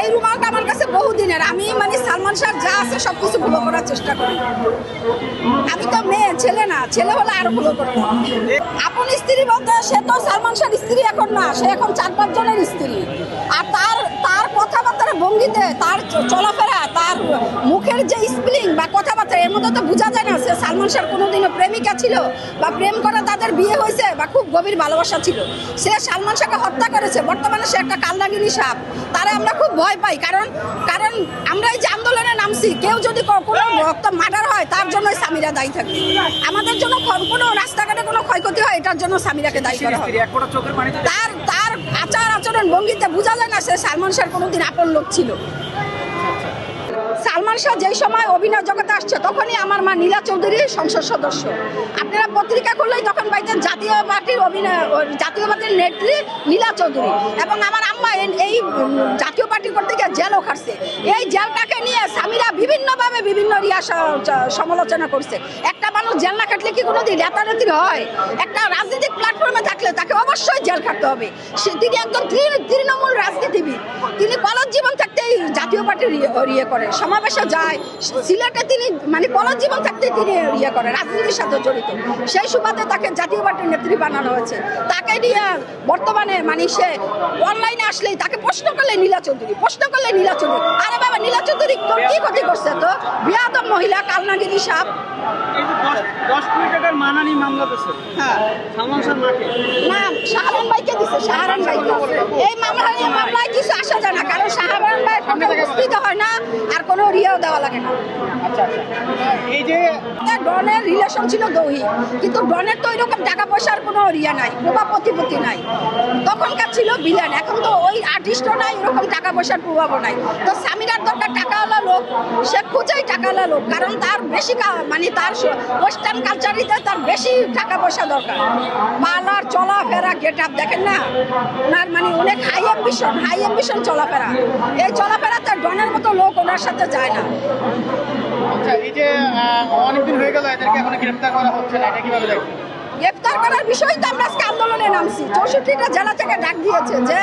এই রুমালটা আমার কাছে বহুদিনের। আমি মানে সালমান শাহ যা আছে সব কিছু ফলো করার চেষ্টা করি। আমি তো মেয়ে, ছেলে না। ছেলে হলে আরও ফলো করব আপন স্ত্রী বলতে সে তো সালমান শাহ স্ত্রী এখন না, সে এখন চার পাঁচ জনের স্ত্রী। আর তার ভঙ্গিতে তার চলাফেরা, তার মুখের যে স্প্লিং বা কথাবার্তা, এর মধ্যে তো বোঝা যায় না সে সালমান শাহ কোনোদিনও প্রেমিকা ছিল বা প্রেম করা তাদের বিয়ে হয়েছে বা খুব গভীর ভালোবাসা ছিল। সে সালমান শাহকে হত্যা করেছে। বর্তমানে সে একটা কালনাগিনী সাপ। তারা আমরা খুব ভয় পাই। কারণ কারণ আমরা এই যে আন্দোলনে নামছি কেউ যদি কোনো মার্ডার হয় তার জন্য স্বামীরা দায়ী থাকে। আমাদের জন্য কোনো রাস্তাঘাটে কোনো ক্ষয়ক্ষতি হয় এটার জন্য স্বামীরাকে দায়ী করা পানিতে তার তার আচার আচরণ ভঙ্গিতে বোঝা যায় না সে সালমান শাহর কোনোদিন আপন লোক ছিল। সালমান শাহ যেই সময় অভিনয় জগতে আসছে তখনই আমার মা নীলা চৌধুরী সংসদ সদস্য। আপনারা পত্রিকা করলেই তখন পাইতেন জাতীয় পার্টির অভিনয় জাতীয় পার্টির নেত্রী নীলা চৌধুরী। এবং আমার আম্মা এই জাতীয় পার্টি করতে গিয়ে জেলও খাটছে। এই জেলটাকে নিয়ে স্বামীরা বিভিন্নভাবে বিভিন্ন সমালোচনা করছে। একটা মানুষ জেল না কাটলে কি কোনোদিন নেতানেত্রী হয়? একটা রাজনৈতিক প্ল্যাটফর্মে থাকলে তাকে অবশ্যই জেল খাটতে হবে। সে তিনি একজন তৃণমূল রাজনীতিবিদ। তিনি কলেজ জীবন থাকতেই জাতীয় পার্টির ইয়ে- ইয়ে করে সমাবেশে যায়। সিলেটে তিনি মানে কলেজ জীবন থাকতেই তিনি ইয়ে করে রাজনীতির সাথে জড়িত। সেই সুবাদে তাকে জাতীয় পার্টির নেত্রী বানানো হয়েছে। তাকে নিয়ে বর্তমানে মানে সে অনলাইনে আসলেই তাকে প্রশ্ন করলে নীলা চৌধুরী, প্রশ্ন করলে নীলা চৌধুরী। আরে বাবা, নীলা চৌধুরী কি ক্ষতি করছে তো। বিয়াদব মহিলা কালনাগিরি সাপ হ্যাঁ। মাকে। না শাহরান ভাইকে দিছে সাহারান ভাইকে এই মামলা এই মামলায় কিছু আসা যায় না কারণ শাহরান ভাই কোনো উপস্থিত হয় না আর কোনো রিয়াও দেওয়া লাগে না। আচ্ছা আচ্ছা। এই যে ডনের রিলেশন ছিল দৌহি কিন্তু ডনের তো এরকম টাকা পয়সার কোনো রিয়া নাই প্রভাব প্রতিপত্তি নাই। তখনকার ছিল এখন তো ওই আর্টিস্টও নাই এরকম টাকা পয়সার প্রভাবও নাই। তো স্বামীরার দরকার টাকাওয়ালা লোক সে খুঁজেই টাকাওয়ালা লোক কারণ তার বেশি মানে তার ওয়েস্টার্ন কালচারিতে তার বেশি টাকা পয়সা দরকার। পার্লার চলাফেরা গেট আপ দেখেন না? ওনার মানে অনেক হাই অ্যাম্বিশন হাই অ্যাম্বিশন চলাফেরা। এই চলাফেরাতে ডনের মতো লোক ওনার সাথে যায় না। আচ্ছা এই যে অনেকদিন হয়ে গেল এদেরকে এখন গ্রেফতার করা হচ্ছে না এটা কীভাবে দেখবেন গ্রেপ্তার করার বিষয় তো আমরা আজকে আন্দোলনে নামছি। চৌষট্টিটা জেলা থেকে ডাক দিয়েছে যে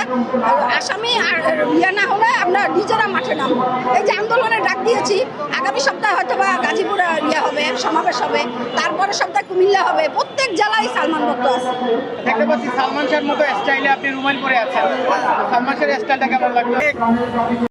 আসামি আর ইয়ে না হলে আমরা নিজেরা মাঠে নামবো। এই যে আন্দোলনে ডাক দিয়েছি আগামী সপ্তাহে হয়তো বা গাজীপুরে ইয়ে হবে সমাবেশ হবে তারপরে সপ্তাহে কুমিল্লা হবে প্রত্যেক জেলায় সালমান ভক্ত আছে। দেখতে পাচ্ছি সালমান শাহর মতো স্টাইলে আপনি রুমাইল পরে আছেন। সালমান শাহের স্টাইলটা কেমন লাগবে